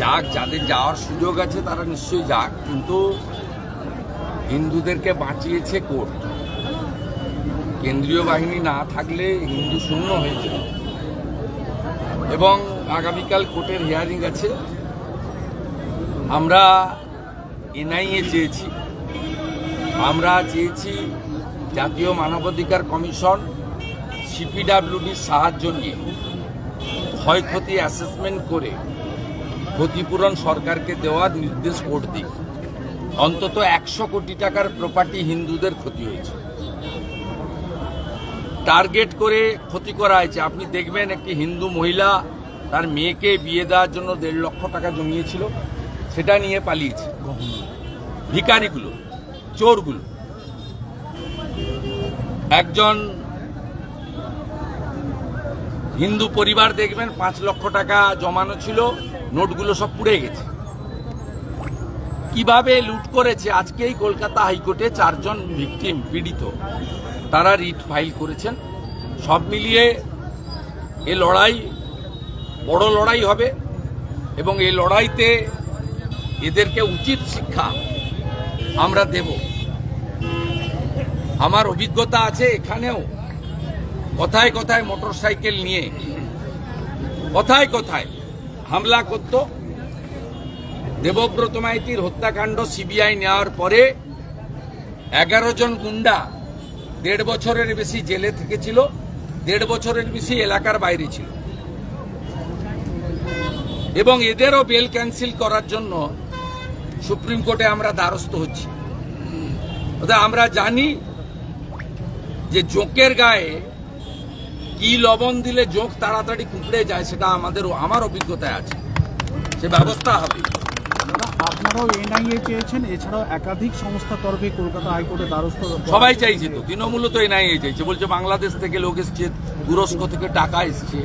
যাক, যাদের যাওয়ার সুযোগ আছে তারা নিশ্চয়ই যাক, কিন্তু হিন্দুদেরকে বাঁচিয়েছে কোর্ট। কেন্দ্রীয় বাহিনী না থাকলে হিন্দু শূন্য হয়েছে এবং আগামীকাল কোর্টের হিয়ারিং আছে। আমরা এনআইএ চেয়েছি। আমরা চেয়েছি জাতীয় মানবাধিকার কমিশন সিপিডাব্লিউডির সাহায্য নিয়ে ক্ষয়ক্ষতি অ্যাসেসমেন্ট করে ক্ষতিপূরণ সরকারকে দেওয়ার নির্দেশ কোর্ট। দিক অন্তত একশো কোটি টাকার প্রপার্টি হিন্দুদের ক্ষতি হয়েছে। টার্গেট করে ক্ষতি করা হয়েছে। আপনি দেখবেন একটি হিন্দু মহিলা তার মেয়েকে বিয়ে দেওয়ার জন্য দেড় লক্ষ টাকা জমিয়েছিল। সেটা নিয়ে পালিয়েছে। ভিকারিগুলো চোরগুলো। একজন হিন্দু পরিবার দেখবেন পাঁচ লক্ষ টাকা জমানো ছিল। নোটগুলো সব পুড়ে গেছে। কীভাবে লুট করেছে? আজকেই কলকাতা হাইকোর্টে চারজন ভিকটিম পীড়িত। তারা রিট ফাইল করেছেন। সব মিলিয়ে এ লড়াই বড় লড়াই হবে এবং এই লড়াইতে এদেরকে উচিত শিক্ষা আমরা দেব। আমার অভিজ্ঞতা আছে এখানেও। কথায় কথায় মোটর সাইকেল নিয়ে। কথায় কথায় হামলা করত। দেবব্রত মাইতির হত্যাকাণ্ড সিবিআই নেওয়ার পরে এগারো জন গুন্ডা দেড় বছরের বেশি জেলে থেকেছিল, দেড় বছরের বেশি এলাকার বাইরে ছিল। এবং এদেরও বেল ক্যান্সেল করার জন্য সুপ্রিম কোর্টে আমরা দ্বারস্থ হচ্ছি। আমরা জানি যে জোঁকের গায়ে কি লবণ দিলে যোগ তাড়াতাড়ি কুকড়ে যায় সেটা আমাদের আমার অভিজ্ঞতায় আছে। সে ব্যবস্থা হবে। আপনারাও এনআইএ চেয়েছেন এছাড়াও একাধিক সংস্থার তরফে কলকাতা হাইকোর্টের দ্বারস্থ সবাই চাইছে তো তৃণমূল তো এনআইএ চাইছে বলছে বাংলাদেশ থেকে লোক এসছে তুরস্ক থেকে টাকা এসছে।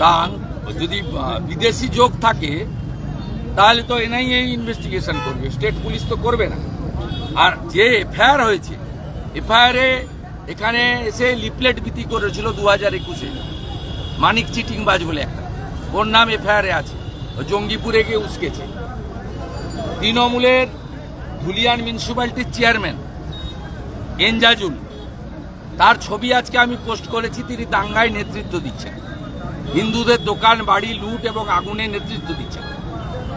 তা যদি বিদেশি যোগ থাকে তাহলে তো এনআইএ ইনভেস্টিগেশন করবে স্টেট পুলিশ তো করবে না। আর যে এফআইআর হয়েছে এফআইআরে এখানে এসে লিফলেট বিক্রি করেছিল দু হাজার একুশে। মানিক চিটিংবাজ বলে একটা। ওর নাম এফআইআরে আছে। জঙ্গিপুরে গিয়ে উস্কেছে। তৃণমূলের ধুলিয়ান মিউনিসিপ্যালিটির চেয়ারম্যান, এনজাজুল। তার ছবি আজকে আমি পোস্ট করেছি, তিনি দাঙ্গায় নেতৃত্ব দিচ্ছেন। হিন্দুদের দোকান, বাড়ি, লুট এবং আগুনে নেতৃত্ব দিচ্ছেন।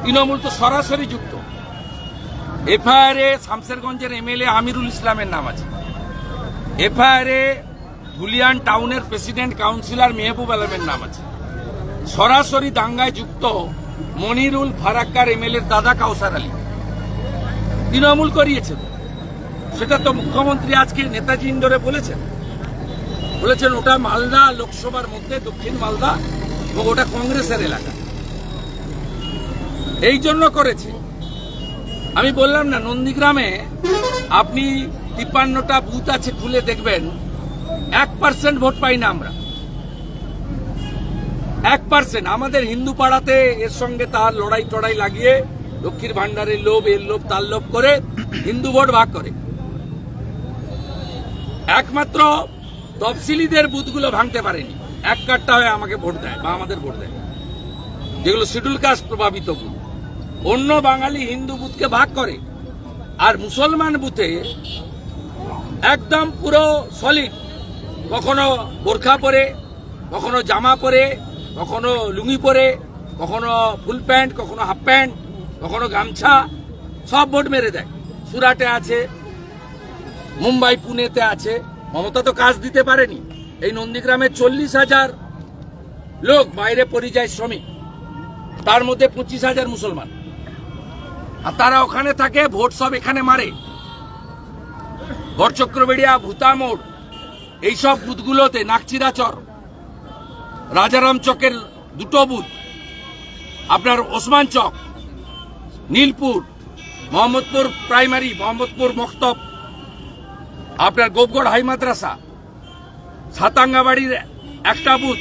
তৃণমূল তো সরাসরি যুক্ত। এফআইআরে শামসেরগঞ্জের এমএলএ আমিরুল ইসলামের নাম আছে। এফআইআরে ধুলিয়ান টাউনের প্রেসিডেন্ট কাউন্সিলর মেহবুব আলমের নাম আছে। সরাসরি দাঙ্গায় যুক্ত মনিরুল ফারাক্কার এমএলএর দাদা কাউসার আলী। তৃণমূল করিয়েছে তো। সেটা তো মুখ্যমন্ত্রী আজকে নেতাজি ইন্ডোরে বলেছেন। বলেছেন ওটা মালদা লোকসভার মধ্যে দক্ষিণ মালদা এবং ওটা কংগ্রেসের এলাকা। এই জন্য করেছে। আমি বললাম না, নন্দীগ্রামে আপনি তিপ্পান্নটা বুথ আছে, খুলে দেখবেন। এক পার্সেন্ট ভোট পাই না আমরা। এক পার্সেন্ট আমাদের হিন্দু পাড়াতে এর সঙ্গে তার লড়াই টড়াই লাগিয়ে লক্ষ্মীর ভান্ডারের লোভ, এর লোভ, তার লোভ করে হিন্দু ভোট ভাগ করে। একমাত্র তফসিলিদের বুথগুলো ভাঙতে পারেনি। এক কার্ডটা হয়ে আমাকে ভোট দেয় বা আমাদের ভোট দেয়। যেগুলো শিডিউল কাস্ট প্রভাবিত বুথ। অন্য বাঙালি হিন্দু বুথকে ভাগ করে। আর মুসলমান বুথে একদম পুরো সলিড কখনো বোরখা পরে, কখনো জামা পরে, কখনো লুঙ্গি পরে, কখনো ফুল প্যান্ট কখনো হাফ প্যান্ট কখনো গামছা, সব ভোট মেরে দেয়। সুরাটে আছে, মুম্বাই পুনেতে আছে। মমতা তো কাজ দিতে পারেনি। এই নন্দীগ্রামে চল্লিশ হাজার লোক বাইরে পরিযায়ী শ্রমিক। তার মধ্যে পঁচিশ হাজার মুসলমান। আর তারা ওখানে থাকে, ভোট সব এখানে মারে। গড়চক্রবেড়িয়া ভূতামোড় এইসব বুথগুলোতে নাকচিরাচর রাজারাম চকের দুটো বুথ, আপনার ওসমান চক, নীলপুর, মোহাম্মদপুর প্রাইমারি, মোহাম্মদপুর মক্তব, আপনার গোপগড় হাই মাদ্রাসা, সাতাঙ্গাবাড়ির একটা বুথ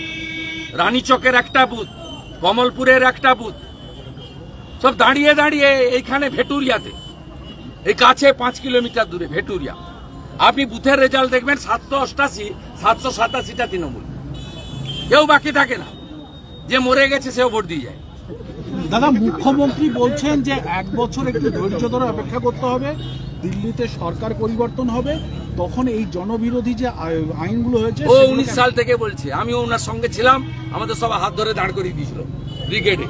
রানীচকের একটা বুথ, কমলপুরের একটা বুথ, সব দাঁড়িয়ে দাঁড়িয়ে এইখানে ভেটুরিয়াতে, এই কাছে পাঁচ কিলোমিটার দূরে ভেটুরিয়া। আপনি বুথের রেজাল্ট দেখবেন সাতশো অষ্টাশি সাতশো সাতাশিটা তৃণমূল। কেউ বাকি থাকে না। যে মরে গেছে সেও ভোট দিয়ে যায়। দাদা মুখ্যমন্ত্রী বলছেন যে এক বছর একটু ধৈর্য ধরে অপেক্ষা করতে হবে দিল্লিতে সরকার পরিবর্তন হবে তখন এই জনবিরোধী যে আই- আইনগুলো হয়েছে ও উনিশ সাল থেকে বলছে। আমিও ওনার সঙ্গে ছিলাম আমাদের সব হাত ধরে দাঁড় করিয়ে দিয়েছিল। ব্রিগেডে।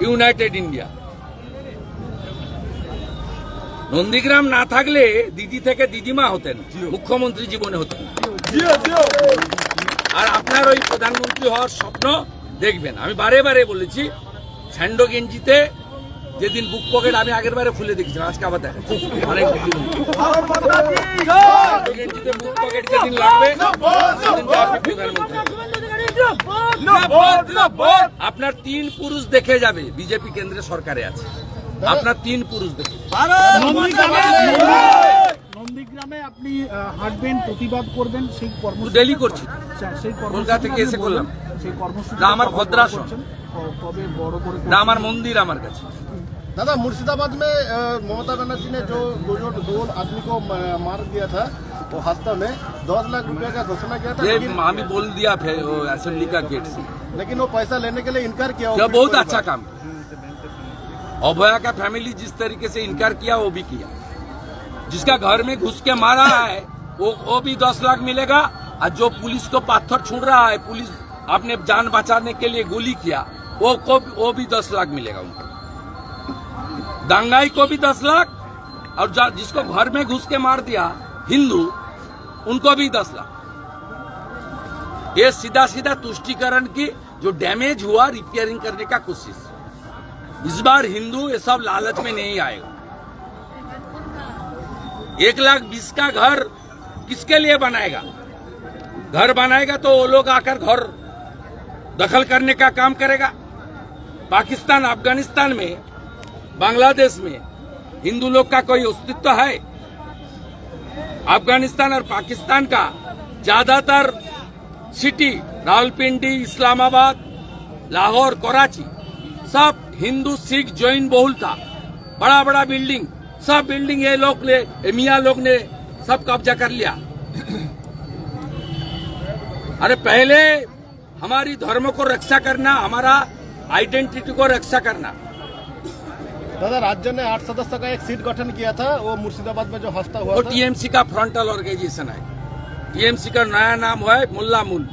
United India. নন্দীগ্রাম না থাকলে দিদি থেকে দিদিমা হতেন মুখ্যমন্ত্রী জীবনে হতেন আর আপনার ওই প্রধানমন্ত্রী হওয়ার স্বপ্ন দেখবেন আমি বারে বারে বলেছি স্যান্ডো গেঞ্জিতে যেদিন বুক পকেট আমি আগের বারে খুলে দেখেছিলাম আজকে আবার দেখাচ্ছি। অনেক গেঞ্জিতে বুক পকেট যেদিন লাগবে। আপনার তিন পুরুষ দেখে যাবে বিজেপি কেন্দ্রে সরকারে আছে। আপনার তিন পুরুষ দেখে নন্দীগ্রামে নন্দীগ্রামে আপনি আহ, হাঁটবেন প্রতিবাদ করবেন সেই কর্মসূচি ডেলি করছি। সেই কর্মসূচি কলকাতা থেকে এসে আপনি করলাম। বললেন, সেই কর্মসূচি না, আমার ভদ্রাসন। কবে বড় করে না আমার মন্দির আমার কাছে दादा मुर्शिदाबाद में अ, ममता बनर्जी ने जो दो जो दो आदमी को अ, मार दिया था वो हफ्ता में दस लाख रुपए का घोषणा किया था ये लेकिन, हमें बोल दिया फिर वो असेंबली का गेट से लेकिन वो पैसा लेने के लिए इनकार किया क्या वो बहुत भी- अच्छा काम किया। अभया का फैमिली जिस तरीके से इनकार किया, वो भी किया। जिसका घर में घुस के मारा है, वो वो भी दस लाख मिलेगा। और जो पुलिस को पत्थर छूट रहा है, पुलिस अपने जान बचाने के लिए गोली किया, वो को, वो भी दस लाख मिलेगा उनको। दंगाई को भी दस लाख, और जिसको घर में घुस के मार दिया, हिंदू, उनको भी दस लाख। ये सीधा सीधा तुष्टिकरण की जो डैमेज हुआ रिपेयरिंग करने का कोशिश। इस बार हिंदू ये सब लालच में नहीं आएगा। एक लाख बीस का घर किसके लिए बनाएगा? घर बनाएगा तो वो लोग आकर घर दखल करने का काम करेगा। पाकिस्तान, अफ़गानिस्तान में, बांग्लादेश में हिंदू लोग का कोई अस्तित्व है? अफ़गानिस्तान और पाकिस्तान का ज़्यादातर सिटी, रावलपिंडी, इस्लामाबाद, लाहौर, कराची, सब हिंदू सिख जैन बहुल था। बड़ा बड़ा बिल्डिंग सब बिल्डिंग ये लोग ने मियाँ लोग ने सब कब्जा कर लिया। अरे पहले हमारी धर्म को रक्षा करना हमारा आइडेंटिटी को रक्षा करना। दादा राज्य ने आठ सदस्य का एक सीट गठन किया था वो मुर्शिदाबाद में जो हस्ता हुआ वो टीएमसी का फ्रंटल ऑर्गेनाइजेशन है। टीएमसी का नया नाम हुआ है मुल्ला मुल